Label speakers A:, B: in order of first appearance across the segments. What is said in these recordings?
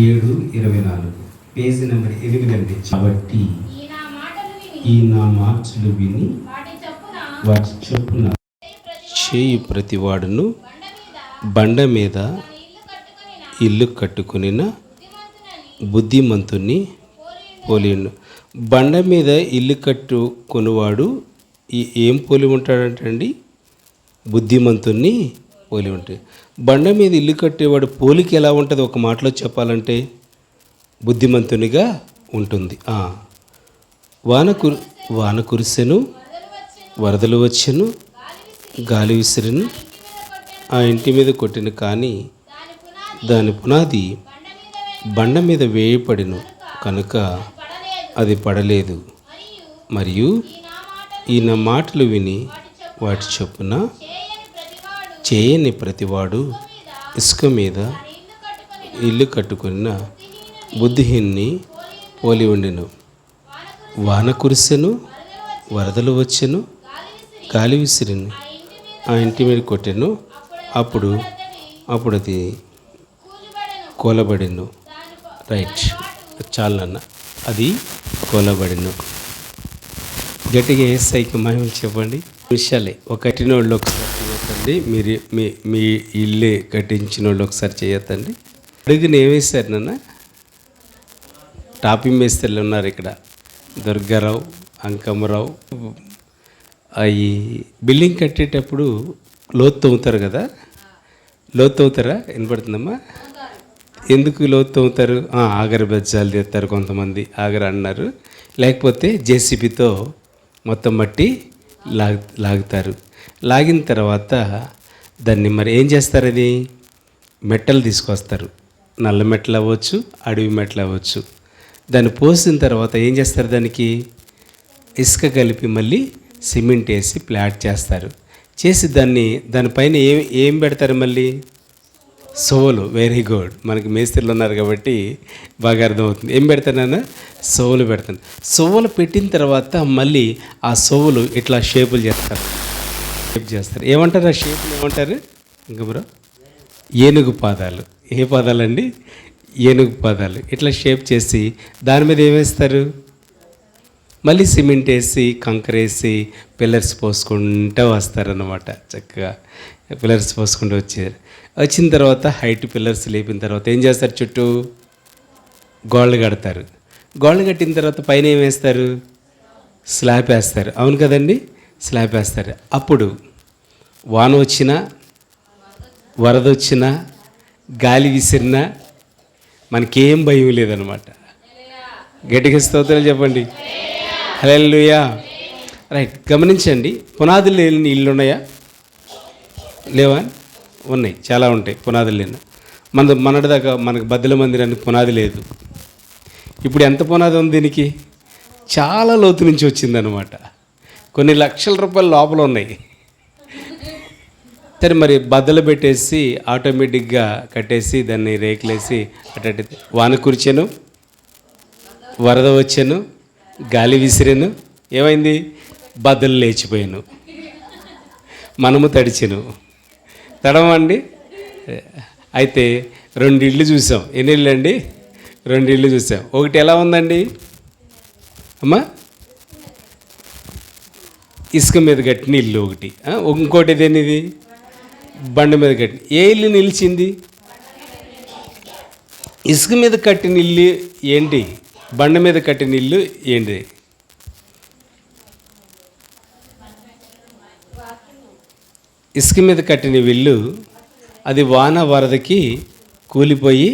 A: ఏడు ఇరవై నాలుగు. పేజీ నెంబర్ ఎనిమిది అండి కాబట్టి
B: ఈ నా మాటలు విని వాటి చొప్పున
A: వాటి చొప్పున చేయి ప్రతివాడును బండ మీద
B: ఇల్లు కట్టుకొని
A: ఇల్లు కట్టుకునిన
B: బుద్ధిమంతునని
A: బుద్ధిమంతుని పోలిండు బండ మీద ఇల్లు కట్టుకునివాడు ఈ ఏం పోలి ఉంటాడంటండి? బుద్ధిమంతుణ్ణి పోలి ఉంటాడు. బండ మీద ఇల్లు కట్టేవాడు పోలిక ఎలా ఉంటుంది? ఒక మాటలో చెప్పాలంటే బుద్ధిమంతునిగా ఉంటుంది. వాన కురి వాన కురిసెను వరదలు వచ్చెను గాలి విసిరిను ఆ ఇంటి మీద కొట్టిన కానీ
B: దాని పునాది బండ మీద
A: వేయపడిను కనుక అది పడలేదు.
B: మరియు ఈ నా మాటలు
A: ఈయన మాటలు విని
B: వాటి చొప్పున చేయని ప్రతివాడు
A: ఇసుక మీద
B: ఇల్లు
A: కట్టుకున్న బుద్ధిహీన్ని పోలి ఉండెను. వాన కురిసెను వరదలు వచ్చెను గాలి విసిరిను. ఆ ఇంటి మీద కొట్టెను అప్పుడు అప్పుడు అది
B: కోలబడిను.
A: రైట్. చాలన్న. అది కోలబడిను. గట్టిగా ఏసైకి మహిమలు చెప్పండి. విషయాలే. ఒక ఒకసారి అండి మీరు మీ మీ ఇల్లు కట్టించిన వాళ్ళు ఒకసారి చేయొద్దండి. అడుగుని ఏమేశారు నాన్న? టాపింగ్ మేస్తర్లు ఉన్నారు ఇక్కడ. దుర్గారావు అంకమ్మరావు అవి బిల్డింగ్ కట్టేటప్పుడు లోతు తవ్వుతారు కదా? లోతు తవ్వుతారా? వినపడుతుందమ్మా? ఎందుకు లోతు తవ్వుతారు? ఆగర బెజ్జాలు తీస్తారు కొంతమంది. ఆగర అన్నారు. లేకపోతే జేసీబీతో మొత్తం మట్టి లాగ్ లాగుతారు. లాగిన తర్వాత దాన్ని మరి ఏం చేస్తారు అది మెట్టలు తీసుకొస్తారు. నల్ల మెట్టలు అవ్వచ్చు అడవి మెట్టలు అవ్వచ్చు. దాన్ని పోసిన తర్వాత ఏం చేస్తారు దానికి? ఇసుక కలిపి మళ్ళీ సిమెంట్ వేసి ప్లాట్ చేస్తారు. చేసి దాన్ని దానిపైన ఏం ఏం పెడతారు మళ్ళీ? సోలు వెరీ గుడ్. మనకి మేస్త్రిలు ఉన్నారు కాబట్టి బాగా అర్థమవుతుంది. ఏం పెడతానన్నా సోలు పెడతాను సోలు పెట్టిన తర్వాత మళ్ళీ ఆ సోవులు ఇట్లా షేపులు చేస్తారు. షేప్ చేస్తారు. ఏమంటారు ఆ షేప్ని ఏమంటారు? ఇంకా బ్రో? ఏనుగు పాదాలు. ఏ పాదాలండి? ఏనుగు పాదాలు. ఇట్లా షేప్ చేసి దాని మీద ఏమేస్తారు మళ్ళీ సిమెంట్ వేసి కంకర వేసి పిల్లర్స్ పోసుకుంటూ వస్తారన్నమాట చక్కగా. పిల్లర్స్ పోసుకుంటూ వచ్చారు. వచ్చిన తర్వాత హైట్ పిల్లర్స్ లేపిన తర్వాత ఏం చేస్తారు చుట్టూ? గోళ్ళు కడతారు. గోళ్ళు కట్టిన తర్వాత పైన ఏం వేస్తారు? స్లాబ్ వేస్తారు. అవును కదండి? స్లాబ్ వేస్తారు అప్పుడు వాన వచ్చినా వరదొచ్చినా గాలి విసిరినా మనకేం భయం లేదనమాట. గట్టిగా స్తోత్రాలు చెప్పండి. హల్లెలూయా. రైట్ గమనించండి. పునాదులు లేని నీళ్ళు ఉన్నాయా లేవా? ఉన్నాయి చాలా ఉంటాయి పునాదులు లేని. మన మనటి దాకా మనకు బద్దల మందిరానికి పునాది లేదు. ఇప్పుడు ఎంత పునాది ఉంది దీనికి? చాలా లోతు నుంచి వచ్చిందనమాట. కొన్ని లక్షల రూపాయలు లోపల ఉన్నాయి సరే మరి బద్దలు పెట్టేసి ఆటోమేటిక్గా కట్టేసి దాన్ని రేకులేసి అటు వాన కురిచాను వరద వచ్చాను గాలి విసిరాను ఏమైంది? బద్దలు లేచిపోయాను. మనము తడిచాను. తడమండి అయితే రెండు ఇళ్ళు చూసాం. ఎన్ని ఇళ్ళు అండి? రెండు ఇళ్ళు చూసాం. ఒకటి ఎలా ఉందండి? అమ్మా? ఇసుక మీద కట్టిన ఇల్లు ఒకటి. ఇంకోటి ఇదేనిది బండ మీద కట్టిన. ఏ ఇల్లు నిలిచింది? ఇసుక మీద కట్టిన ఇల్లు ఏంటి? బండ మీద కట్టిన ఇల్లు ఏంటి ఇసుక మీద కట్టిన ఇల్లు అది వాన వరదకి కూలిపోయి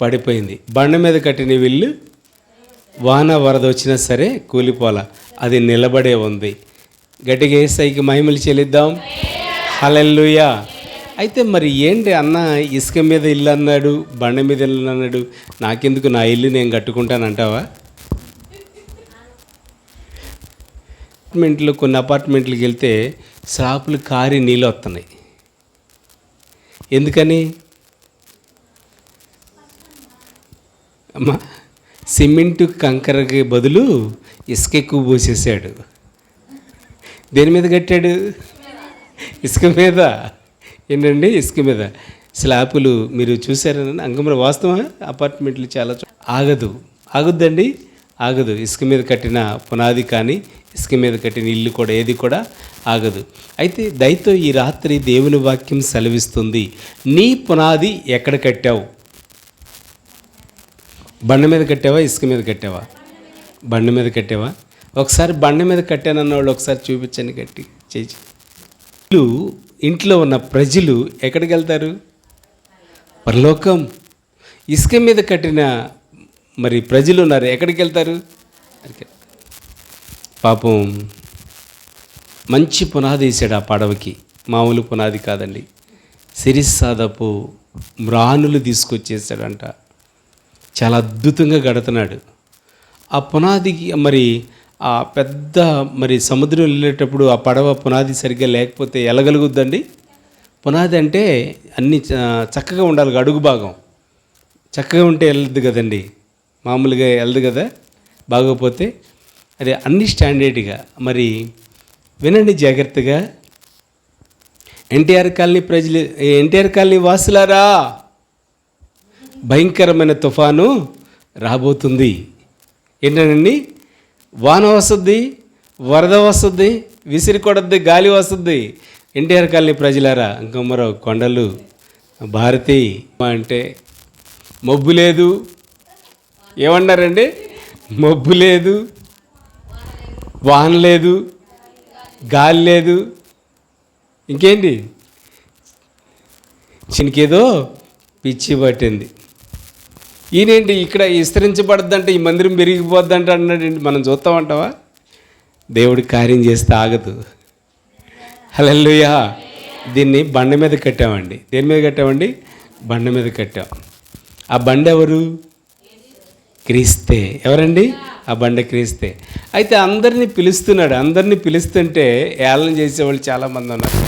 A: పడిపోయింది. బండ మీద కట్టిన ఇల్లు వాన వరద వచ్చినా సరే కూలిపోలా అది నిలబడే ఉంది. గట్టిగా ఏసైకి మహిమలు చెల్లిద్దాం. హలెల్లుయా. అయితే మరి ఏంటి అన్న ఇసుక మీద ఇల్లు అన్నాడు బండ మీద ఇల్లు అన్నాడు నాకెందుకు నా ఇల్లు నేను కట్టుకుంటానంటావా అపార్ట్మెంట్లు కొన్ని అపార్ట్మెంట్లకు వెళ్తే స్లాపులు కారి నీళ్ళు వస్తున్నాయి. ఎందుకని? అమ్మా సిమెంటు కంకరకి బదులు ఇసుక ఎక్కువ పోసేసాడు. దేని మీద కట్టాడు? ఇసుక మీద. ఏంటండి? ఇసుక మీద. స్లాపులు మీరు చూసారని అంగంలో వాస్తవం అపార్ట్మెంట్లు చాలా ఆగదు. ఆగుద్దండి. ఆగదు. ఇసుక మీద కట్టిన పునాది కానీ ఇసుక మీద కట్టిన ఇల్లు కూడా ఏది కూడా ఆగదు. అయితే దయతో ఈ రాత్రి దేవుని వాక్యం సెలవిస్తుంది. నీ పునాది ఎక్కడ కట్టావు? బండ మీద కట్టావా? ఇసుక మీద కట్టావా? బండ మీద కట్టావా? ఒకసారి బండ మీద కట్టానన్న వాళ్ళు ఒకసారి చూపించండి కట్టి చేసి ఇల్లు ఇంట్లో ఉన్న ప్రజలు ఎక్కడికి వెళ్తారు? పరలోకం. ఇసుక మీద కట్టిన మరి ప్రజలు ఉన్నారు. ఎక్కడికి వెళ్తారు? పాపం మంచి పునాది వేసాడు ఆ పడవకి. మామూలు పునాది కాదండి. సిరిసాదపు మ్రానులు తీసుకొచ్చేసాడంట. చాలా అద్భుతంగా గడుతున్నాడు. ఆ పునాదికి మరి ఆ పెద్ద మరి సముద్రం వెళ్ళేటప్పుడు ఆ పడవ పునాది సరిగ్గా లేకపోతే ఎలగలుగుద్దండి? పునాది అంటే అన్ని చ- చక్కగా ఉండాలి అడుగు భాగం. చక్కగా ఉంటే వెళ్ళదు కదండి? మామూలుగా వెళ్ళదు కదా? బాగోపోతే అదే అన్ని స్టాండర్డ్గా. మరి వినండి జాగ్రత్తగా. ఎన్టీఆర్ కాలనీ ప్రజలు ఎన్టీఆర్ కాలనీ వాసులారా? భయంకరమైన తుఫాను రాబోతుంది. ఏంటండి వాన వస్తుంది వరద వస్తుంది విసిరి కొడద్ది గాలి వస్తుంది. ఎన్టీఆర్ కాలనీ ప్రజలారా ఇంకా మరో కొండలు భారతి అంటే మబ్బు లేదు. ఏమన్నారండి? మబ్బు లేదు వాన లేదు గాలి లేదు. ఇంకేంటి? చినికేదో పిచ్చి పట్టింది. ఈయనేంటి ఇక్కడ విస్తరించబడద్దంటే ఈ మందిరం పెరిగిపోద్దంట అన్నాడండి మనం చూస్తామంటావా దేవుడి కార్యం చేస్తే ఆగదు. హలెల్లుయా. దీన్ని బండ మీద కట్టామండి. దేని మీద కట్టామండి? బండ మీద కట్టాం. ఆ బండ ఎవరు? క్రీస్తే. ఎవరండి? ఆ బండ క్రీస్తే. అయితే అందరినీ పిలుస్తున్నాడు. అందరినీ పిలుస్తుంటే ఏళ్ళని చేసేవాళ్ళు చాలామంది ఉన్నారు.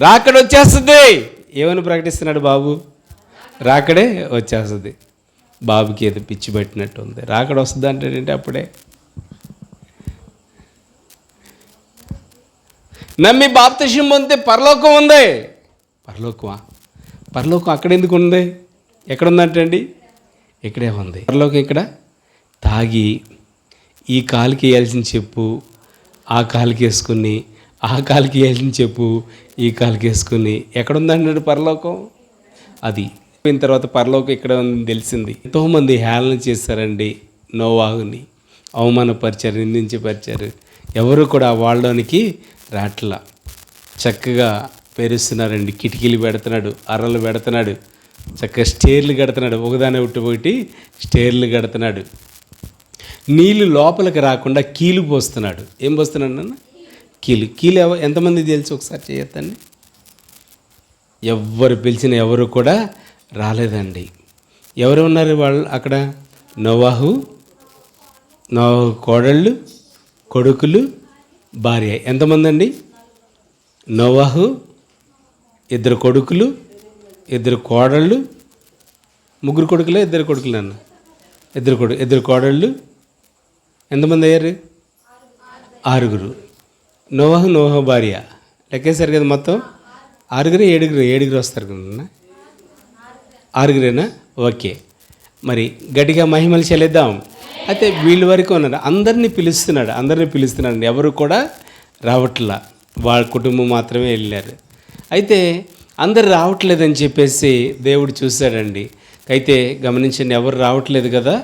A: రాకడొచ్చేస్తుంది. ఏమని ప్రకటిస్తున్నాడు బాబు? రాకడే వచ్చేస్తుంది. బాబుకి ఏదో పిచ్చి పెట్టినట్టు ఉంది. రాకడ వస్తుంది అంటే అప్పుడే. నమ్మి బాప్తిషం పొందితే పరలోకం ఉంది. పరలోకమా? పరలోకం అక్కడ ఎందుకు ఉంది? ఎక్కడ ఉందంటండి ఇక్కడే ఉంది. పరలోకం ఇక్కడ తాగి ఈ కాలుకి వేయాల్సిన చెప్పు ఆ కాలుకి వేసుకుని ఆ కాలుకి వేయాల్సిన చెప్పు ఈ కాలుకి వేసుకుని ఎక్కడ పరలోకం? అది. అయిపోయిన తర్వాత పరలోకం ఇక్కడ ఉందని తెలిసింది. ఎంతోమంది హేళన చేశారండి నోవాహుని. అవమానపరిచారు నిందించపరిచారు. ఎవరు కూడా వాళ్ళలోనికి రాట్ల. చక్కగా పేరుస్తున్నారండి కిటికీలు పెడుతున్నాడు అరలు పెడుతున్నాడు. చక్కగా స్టేర్లు కడుతున్నాడు. ఒకదాని ఒకటి ఒకటి స్టేర్లు కడుతున్నాడు. నీళ్ళు లోపలికి రాకుండా కీలు పోస్తున్నాడు. ఏం పోస్తున్నాడు నాన్న? కీలు. కీలు ఎవ ఎంతమంది తెలుసు ఒకసారి చేయొద్దండి? ఎవ్వరు పిలిచిన ఎవరు కూడా రాలేదండి. ఎవరు ఉన్నారు వాళ్ళు అక్కడ? నోవాహు నోవాహు కోడళ్ళు కొడుకులు భార్య. ఎంతమంది అండి నోవాహు ఇద్దరు కొడుకులు ఇద్దరు కోడళ్ళు ముగ్గురు కొడుకులే ఇద్దరు కొడుకులు అన్న? ఇద్దరు కొడు ఇద్దరు కోడళ్ళు. ఎంతమంది అయ్యారు? ఆరుగురు. నోవాహు నోవాహు భార్య. లెక్కేశారు కదా మొత్తం? ఆరుగురు ఏడుగురు ఏడుగురు వస్తారు కదన్నా? ఆరుగురేనా? ఓకే. మరి గట్టిగా మహిమలు చెల్లిద్దాం. అయితే వీళ్ళ వరకు ఉన్నారు. అందరినీ పిలుస్తున్నాడు. అందరినీ పిలుస్తున్నాడు ఎవరు కూడా రావట్లా. వాళ్ళ కుటుంబం మాత్రమే వెళ్ళారు. అయితే అందరు రావట్లేదని చెప్పేసి దేవుడు చూశాడండి. అయితే గమనించండి ఎవరు రావట్లేదు కదా.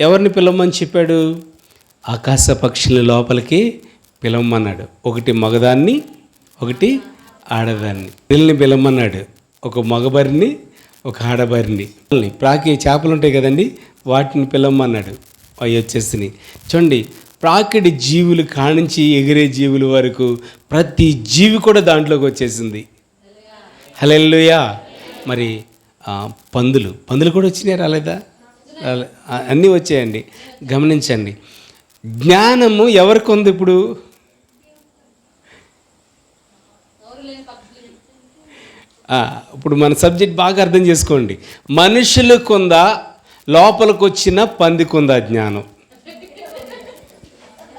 A: ఎవరిని పిలవమని చెప్పాడు? ఆకాశ పక్షుల లోపలికి పిలవమన్నాడు. ఒకటి మగదాన్ని ఒకటి ఆడదాన్ని. పిల్లల్ని పిలవమన్నాడు. ఒక మగబరిని ఒక ఆడబారిని. ప్రాకి చేపలు ఉంటాయి కదండి వాటిని పిలవమన్నాడు. అవి వచ్చేసినాయి చూడండి ప్రాకిడి జీవులు కానించి ఎగిరే జీవుల వరకు ప్రతి జీవి కూడా దాంట్లోకి వచ్చేసింది. హలెల్లుయా. మరి పందులు. పందులు కూడా వచ్చినాయి రాలేదా? అన్నీ వచ్చాయండి. గమనించండి. జ్ఞానము ఎవరికి ఉంది ఇప్పుడు? ఇప్పుడు మన సబ్జెక్ట్ బాగా అర్థం చేసుకోండి. మనుషులకుంద ఉందా లోపలికి వచ్చిన పందికుందా జ్ఞానం.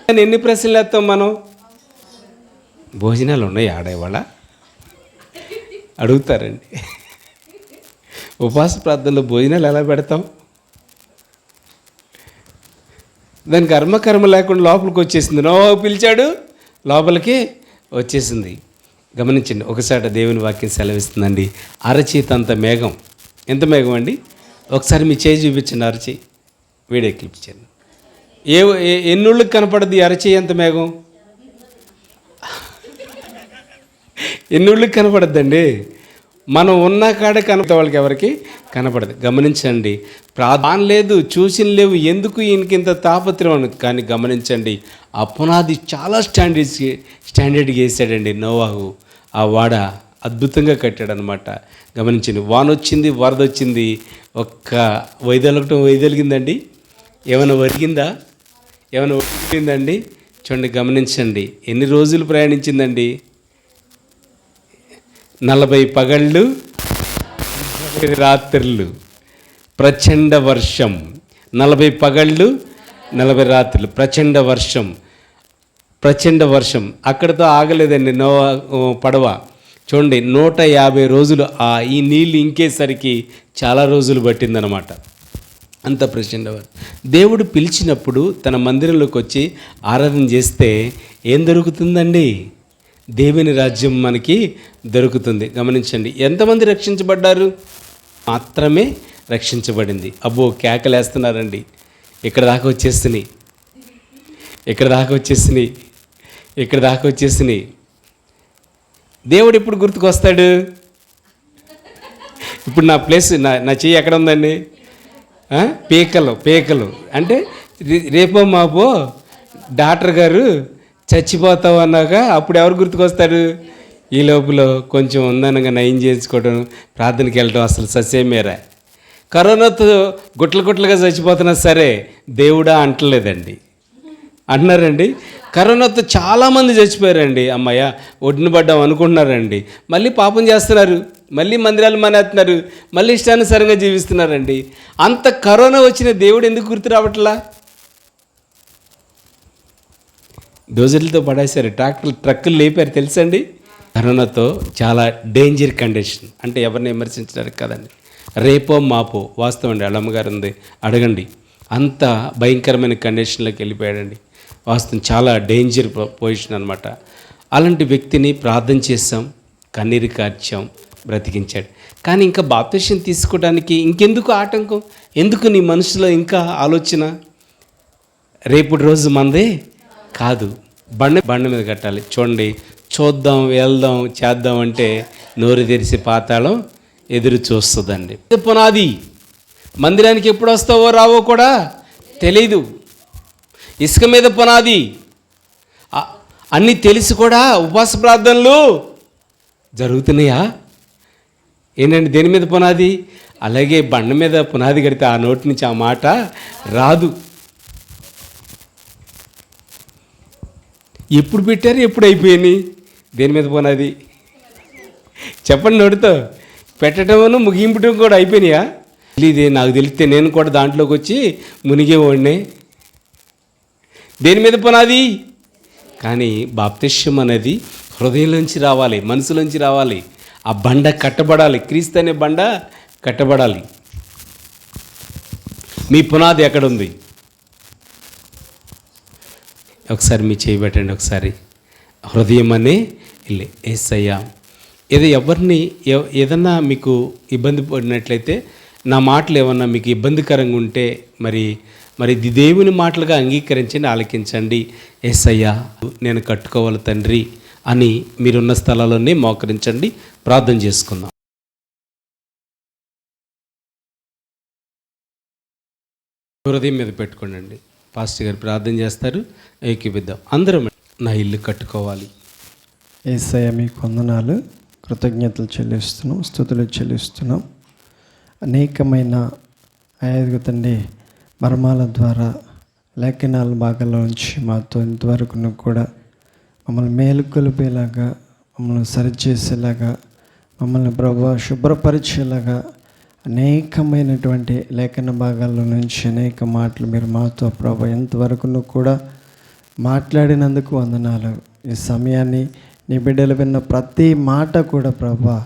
A: కానీ ఎన్ని ప్రశ్నలు వేస్తాం మనం? భోజనాలు ఉన్నాయి ఆడేవాళ్ళ అడుగుతారండి. ఉపవాస ప్రార్థనలో భోజనాలు ఎలా పెడతాం? దానికి కర్మ కర్మ లేకుండా లోపలికి వచ్చేసింది. నో పిలిచాడు. లోపలికి వచ్చేసింది. గమనించండి ఒకసారి దేవుని వాక్యం సెలవిస్తుందండి. అరచేతంత మేఘం. ఎంత మేఘం అండి? ఒకసారి మీ చేయి చూపించండి అరచి. వీడియో క్లిప్ చేయండి. ఏ ఎన్నుళ్ళకి కనపడద్ది అరచేయి ఎంత మేఘం? ఎన్నుళ్ళకి కనపడద్దండి. మనం ఉన్న కాడ కనపడే వాళ్ళకి ఎవరికి కనపడదు. గమనించండి. ప్రాధాన్ లేదు చూసిన లేవు ఎందుకు ఈయనకి ఇంత తాపత్రం అని. కానీ గమనించండి ఆ పునాది చాలా స్టాండర్డ్స్ స్టాండర్డ్గా వేసాడండి నోవాహు. ఆ వాడ అద్భుతంగా కట్టాడనమాట గమనించండి వాన వచ్చింది వరద వచ్చింది ఒక్క వైదొలగటం వైదొలిగిందండి? ఏమైనా ఒరిగిందా? ఏమైనా ఒరిగిందండి? చూడండి గమనించండి ఎన్ని రోజులు ప్రయాణించిందండి? నలభై పగళ్ళు నలభై రాత్రులు ప్రచండ వర్షం. నలభై పగళ్ళు నలభై రాత్రులు ప్రచండ వర్షం. ప్రచండ వర్షం. అక్కడితో ఆగలేదండి నో పడవ. చూడండి నూట యాభై రోజులు ఆ ఈ నీళ్ళు ఇంకేసరికి చాలా రోజులు పట్టిందనమాట అంత ప్రచండ వర్షం దేవుడు పిలిచినప్పుడు తన మందిరంలోకి వచ్చి ఆరాధన చేస్తే ఏం దొరుకుతుందండి? దేవుని రాజ్యం మనకి దొరుకుతుంది. గమనించండి. ఎంతమంది రక్షించబడ్డారు? మాత్రమే రక్షించబడింది. అబ్బో కేకలేస్తున్నారండి. ఇక్కడ దాకా వచ్చేసినాయి ఇక్కడ దాకా వచ్చేసినాయి ఇక్కడ దాకా వచ్చేసినాయి దేవుడు ఎప్పుడు గుర్తుకొస్తాడు? ఇప్పుడు నా ప్లేస్ నా నా చెయ్యి ఎక్కడ ఉందండి? పీకలు పీకలు. అంటే రే- రేపో మాపో డాక్టర్ గారు చచ్చిపోతావు అన్నాక అప్పుడు ఎవరు గుర్తుకొస్తారు? ఈ లోపల కొంచెం ఉందనగా నయం చేయించుకోవడం ప్రార్థనకి వెళ్ళడం అసలు ససేమేరా. కరోనాతో గుట్ల గుట్లుగా చచ్చిపోతున్నా సరే దేవుడా అంటలేదండి. అంటున్నారండి? కరోనాతో చాలామంది చచ్చిపోయారండి. అమ్మయ్య ఒడ్డున పడ్డాం అనుకుంటున్నారండి. మళ్ళీ పాపం చేస్తున్నారు. మళ్ళీ మందిరాలు మానేస్తున్నారు. మళ్ళీ ఇష్టానుసారంగా జీవిస్తున్నారండి. అంత కరోనా వచ్చిన దేవుడు ఎందుకు గుర్తు రావట్లా? డోజర్లతో పడేశారు ట్రాక్టర్లు ట్రక్కులు లేపారు తెలుసండి? కరోనాతో చాలా డేంజర్ కండిషన్ అంటే ఎవరిని విమర్శించడానికి కాదండి. రేపో మాపో వాస్తవం అండి. అల్లమ్మగారు ఉంది. అడగండి. అంత భయంకరమైన కండిషన్లోకి వెళ్ళిపోయాడండి. వాస్తవం చాలా డేంజర్ పొజిషన్ అనమాట అలాంటి వ్యక్తిని ప్రార్థన చేసాం కన్నీరు కార్చాం. బ్రతికించాడు. కానీ ఇంకా బాప్తిషన్ తీసుకోవడానికి ఇంకెందుకు ఆటంకం? ఎందుకు నీ మనసులో ఇంకా ఆలోచన? రేపటి రోజు మందే కాదు. బండ బండ మీద కట్టాలి. చూడండి చూద్దాం వెళ్దాం చేద్దాం అంటే నోరు తెరిసి పాతాళం ఎదురు చూస్తుందండి. ఇది పునాది. మందిరానికి ఎప్పుడు వస్తావో రావో కూడా తెలీదు. ఇసుక మీద పునాది. అన్నీ తెలిసి కూడా. ఉపవాస ప్రార్థనలు జరుగుతున్నాయా? ఏంటంటే దేని మీద పునాది? అలాగే బండ మీద పునాది కడితే ఆ నోటి నుంచి ఆ మాట రాదు. ఎప్పుడు పెట్టారు ఎప్పుడు అయిపోయినాయి? దేని మీద పునాది? చెప్పండి నోటితో. పెట్టడం ముగింపటం కూడా అయిపోయినాయా? తెలియదే నాకు తెలిస్తే నేను కూడా దాంట్లోకి వచ్చి మునిగేవాడిని దేని మీద పునాది? కానీ బాప్తిష్యం అనేది హృదయంలోంచి రావాలి మనసులోంచి రావాలి. ఆ బండ కట్టబడాలి క్రీస్తు అనే బండ కట్టబడాలి. మీ పునాది ఎక్కడుంది ఒకసారి మీ చేయబెట్టండి ఒకసారి. హృదయం అనే ఇల్లు అయ్యా ఏదో ఎవరిని ఏదన్నా మీకు ఇబ్బంది పడినట్లయితే నా మాటలు ఏమన్నా మీకు ఇబ్బందికరంగా ఉంటే మరి మరి ఇది దేవుని మాటలుగా అంగీకరించండి ఆలకించండి. ఏసయ్యా నేను కట్టుకోవాలి తండ్రి అని మీరున్న స్థలాల్లోనే మోకరించండి. ప్రార్థన చేసుకుందాం. హృదయం మీద పెట్టుకోండి పాస్టర్ గారు ప్రార్థన చేస్తారు ఏకీపిద్దాం అందరం నా ఇల్లు కట్టుకోవాలి.
C: ఏసయ్య మీకు వందనాలు కృతజ్ఞతలు చెల్లిస్తున్నాం స్థుతులు చెల్లిస్తున్నాం. అనేకమైన ఐదుగు తండ్రి మర్మాల ద్వారా లేఖనాల భాగాల నుంచి మాతో ఇంతవరకు కూడా మమ్మల్ని మేలుకొలిపేలాగా మమ్మల్ని సరిచేసేలాగా మమ్మల్ని ప్రభు శుభ్రపరిచేలాగా అనేకమైనటువంటి లేఖన భాగాల నుంచి అనేక మాటలు మీరు మాతో ప్రభు ఎంతవరకు కూడా మాట్లాడినందుకు వందనాలు. ఈ సమయాన్ని నీ బిడ్డలు విన్న ప్రతి మాట కూడా ప్రభా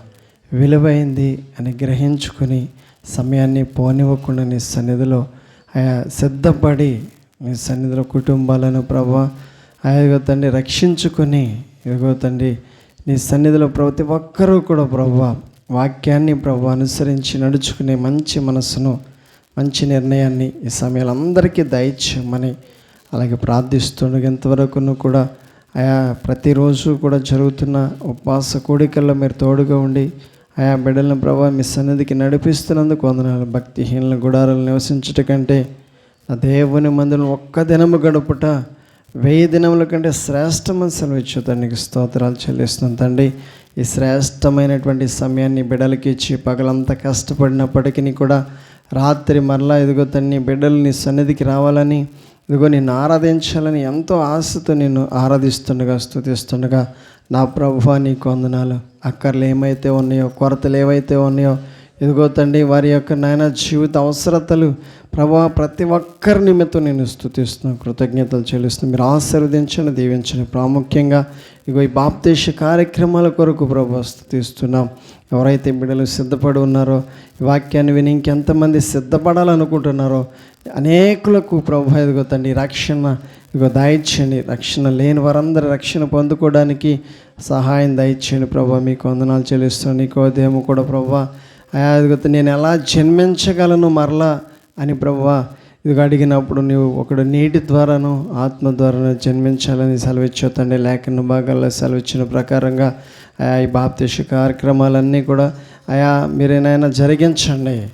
C: విలువైంది అని గ్రహించుకొని సమయాన్ని పోనివ్వకుండా నీ సన్నిధిలో ఆయా సిద్ధపడి నీ సన్నిధిలో కుటుంబాలను ప్రభా ఆయా తండ్రి రక్షించుకొని ఇదిగో తండ్రి నీ సన్నిధిలో ప్రతి ఒక్కరూ కూడా ప్రభా వాక్యాన్ని ప్రభు అనుసరించి నడుచుకునే మంచి మనసును మంచి నిర్ణయాన్ని ఈ సమయాలు అందరికీ దయచేయమని అలాగే ప్రార్థిస్తుండగా ఇంతవరకును కూడా ఆయా ప్రతిరోజు కూడా జరుగుతున్న ఉపవాస కూడికల్లో మీరు తోడుగా ఉండి ఆయా బిడ్డలను ప్రభావ మీ సన్నిధికి నడిపిస్తున్నందుకు వందనాలు. భక్తిహీనుల గుడారాలు నివసించుట కంటే నా దేవుని మందులను ఒక్క దినము గడుపుట వెయ్యి దినముల కంటే శ్రేష్టమని సెలవిచ్చు తండ్రికి స్తోత్రాలు చెల్లిస్తున్నాను. తండ్రి ఈ శ్రేష్టమైనటువంటి సమయాన్ని బిడ్డలకి ఇచ్చి పగలంతా కష్టపడినప్పటికీ కూడా రాత్రి మరలా ఇదిగో తన్ని బిడ్డలు నీ సన్నిధికి రావాలని ఇదిగో నిన్ను ఆరాధించాలని ఎంతో ఆశతో నిన్ను ఆరాధిస్తుండగా స్థుతిస్తుండగా నా ప్రభు నీకు వందనాలు. అక్కర్లు ఏమైతే ఉన్నాయో కొరతలు ఏవైతే ఉన్నాయో ఇదిగో తండ్రి వారి యొక్క నాయన జీవిత అవసరతలు ప్రభా ప్రతి ఒక్కరి నిమిత్తం నేను స్థుతిస్తున్నాను. కృతజ్ఞతలు చెల్లిస్తున్నాను మీరు ఆశీర్వదించండి దీవించండి. ప్రాముఖ్యంగా ఇగో ఈ బాప్తేశ కార్యక్రమాల కొరకు ప్రభు స్థుతిస్తున్నాం. ఎవరైతే బిడ్డలు సిద్ధపడి ఉన్నారో ఈ వాక్యాన్ని విని ఇంకెంతమంది సిద్ధపడాలనుకుంటున్నారో అనేకులకు ప్రభు ఇదిగో తండ్రి రక్షణ ఇగో దయచేయండి రక్షణ లేని వారందరూ రక్షణ పొందుకోవడానికి సహాయం దయచేయండి ప్రభా మీకు వందనాలు చెల్లిస్తాను నీకు దేము కూడా ప్రభా ఇదిగో నేను ఎలా జన్మించగలను మరలా అని ప్రభువా ఇది అడిగినప్పుడు నీవు ఒకడు నీటి ద్వారాను ఆత్మ ద్వారాను జన్మించాలని సెలవిచ్చు తండ్రి. లేఖన భాగాల్లో సెలవిచ్చిన ప్రకారంగా ఆయా ఈ బాప్తీష కార్యక్రమాలన్నీ కూడా ఆయా మీరేనైనా జరిగించండి.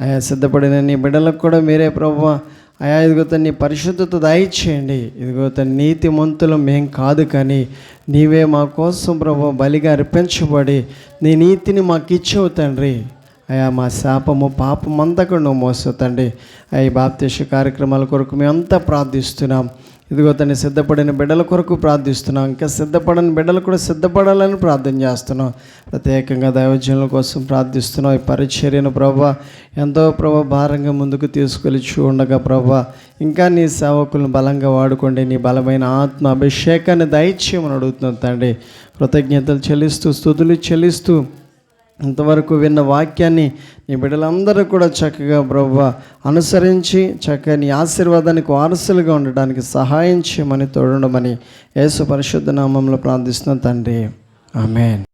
C: ఆయా సిద్ధపడిన నీ బిడ్డలకు కూడా మీరే ప్రభు అయా ఇదిగో నీ పరిశుద్ధత దయచేయండి. ఇదిగో తన నీతి మంతులు మేం కాదు కానీ నీవే మా కోసం ప్రభు బలిగా అర్పించబడి నీ నీతిని మాకు ఇచ్చేవు తండ్రి. అయా మా శాపము పాపం కూడా నువ్వు మోస్తావు తండ్రి. అయ్యి బాప్తీష కార్యక్రమాల కొరకు మేమంతా ప్రార్థిస్తున్నాం. ఇదిగో తను సిద్ధపడిన బిడ్డల కొరకు ప్రార్థిస్తున్నాం. ఇంకా సిద్ధపడని బిడ్డలు కూడా సిద్ధపడాలని ప్రార్థన చేస్తున్నాం. ప్రత్యేకంగా దైవజనుల కోసం ప్రార్థిస్తున్నాం. ఈ పరిచర్యను ప్రభా ఎంతో ప్రభా భారంగా ముందుకు తీసుకెళ్ళి ఉండగా ప్రభా ఇంకా నీ సేవకులను బలంగా వాడుకోండి. నీ బలమైన ఆత్మ అభిషేకాన్ని దయచేయమని అడుగుతున్నాం తండ్రి. కృతజ్ఞతలు చెల్లిస్తూ స్థుతులు చెల్లిస్తూ ఇంతవరకు విన్న వాక్యాన్ని నీ బిడ్డలందరూ కూడా చక్కగా బ్రవ్వ అనుసరించి చక్కగా నీ ఆశీర్వాదానికి వారసులుగా ఉండడానికి సహాయం చేయమని తోడమని యేసు పరిశుద్ధ నామంలో ప్రార్థిస్తున్న తండ్రి. ఆమెన్.